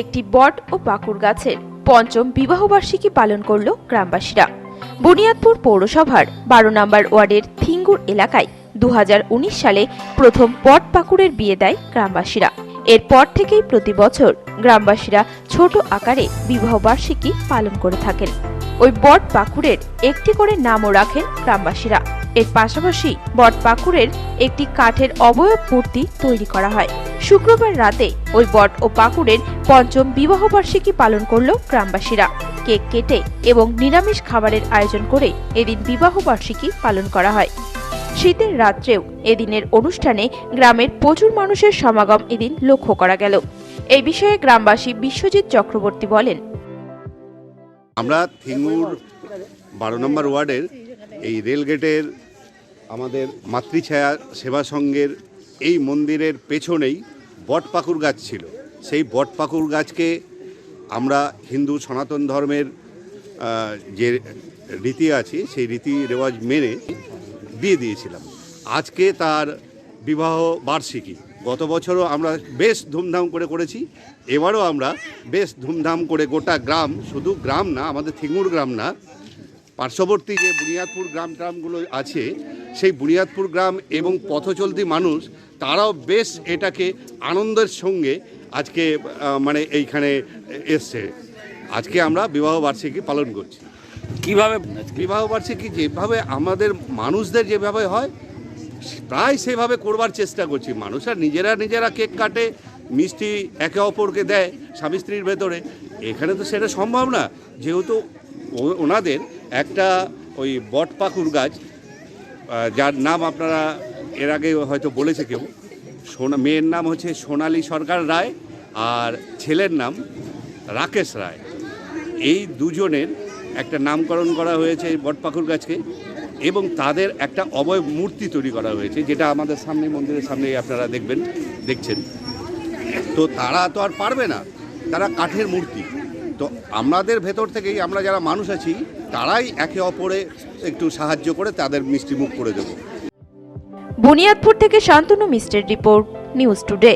একটি বট ও পাকুড় গাছের পঞ্চম বিবাহবার্ষিকী পালন করল গ্রামবাসীরা। বুনিয়াদপুর পৌরসভার বারো নম্বর ওয়ার্ডের থিঙ্গুর এলাকায় দু হাজার উনিশ সালে প্রথম বট পাকুড়ের বিয়ে দেয় গ্রামবাসীরা। এরপর থেকেই প্রতি বছর গ্রামবাসীরা ছোট আকারে বিবাহবার্ষিকী পালন করে থাকেন। ওই বট পাকুড়ের একটি করে নামও রাখেন গ্রামবাসীরা। এর পাশাপাশি বট পাকুড়ের একটি কাঠের অবয়ব মূর্তি তৈরি করা হয়। শুক্রবার রাতে ওই বট ও পাকুড়ের পঞ্চম বিবাহবার্ষিকী পালন করল গ্রামবাসীরা। কেক কেটে এবং নিরামিষ খাবারের আয়োজন করে এদিন বিবাহবার্ষিকী পালন করা হয়। শীতের রাত্রেও এদিনের অনুষ্ঠানে গ্রামের প্রচুর মানুষের সমাগম এদিন লক্ষ্য করা গেল। এই বিষয়ে গ্রামবাসী বিশ্বজিৎ চক্রবর্তী বলেন, আমরা থিঙ্গুর বারো নম্বর ওয়ার্ডের এই রেলগেটের আমাদের মাতৃছায়া সেবা সংঘের এই মন্দিরের পেছনেই বটপাকুর গাছ ছিল। সেই বটপাকুর গাছকে আমরা হিন্দু সনাতন ধর্মের যে রীতি আছে, সেই রীতি রেওয়াজ মেনে বিয়ে দিয়েছিলাম। আজকে তার বিবাহ বার্ষিকী। গত বছরও আমরা বেশ ধুমধাম করে করেছি। এবারও আমরা বেশ ধুমধাম করে গোটা গ্রাম, শুধু গ্রাম না, আমাদের থিঙ্গুর গ্রাম না পার্শ্ববর্তী যে বুনিয়াদপুর গ্রাম ট্রামগুলো আছে সেই বুনিয়াদপুর গ্রাম এবং পথচলতি মানুষ তারাও বেশ এটাকে আনন্দের সঙ্গে আজকে মানে এইখানে এসছে। আজকে আমরা বিবাহ বার্ষিকী পালন করছি। কীভাবে? বিবাহ বার্ষিকী যেভাবে আমাদের মানুষদের যেভাবে হয় প্রায় সেভাবে করবার চেষ্টা করছি। মানুষ আর নিজেরা নিজেরা কেক কাটে মিষ্টি একে অপরকে দেয় স্বামী স্ত্রীর ভেতরে। এখানে তো সেটা সম্ভব না। যেহেতু ওনাদের একটা ওই বট পাকুর গাছ যার নাম আপনারা এর আগে হয়তো বলেছে কেউ। সোনা, মেয়ের নাম হচ্ছে সোনালী সরকার রায় আর ছেলের নাম রাকেশ রায়। এই দুজনের একটা নামকরণ করা হয়েছে বটপাকুর গাছকে এবং তাদের একটা অবয় মূর্তি তৈরি করা হয়েছে, যেটা আমাদের সামনে মন্দিরের সামনে আপনারা দেখবেন, দেখছেন। তো তারা তো আর পারবে না, তারা কাঠের মূর্তি। তো আমাদের ভেতর থেকেই আমরা যারা মানুষ আছি, তারাই একে অপরে একটু সাহায্য করে তাদের মিষ্টি মুখ করে দেব। বুনিয়াদপুর থেকে শান্তনু মিস্টের রিপোর্ট, নিউজ টুডে।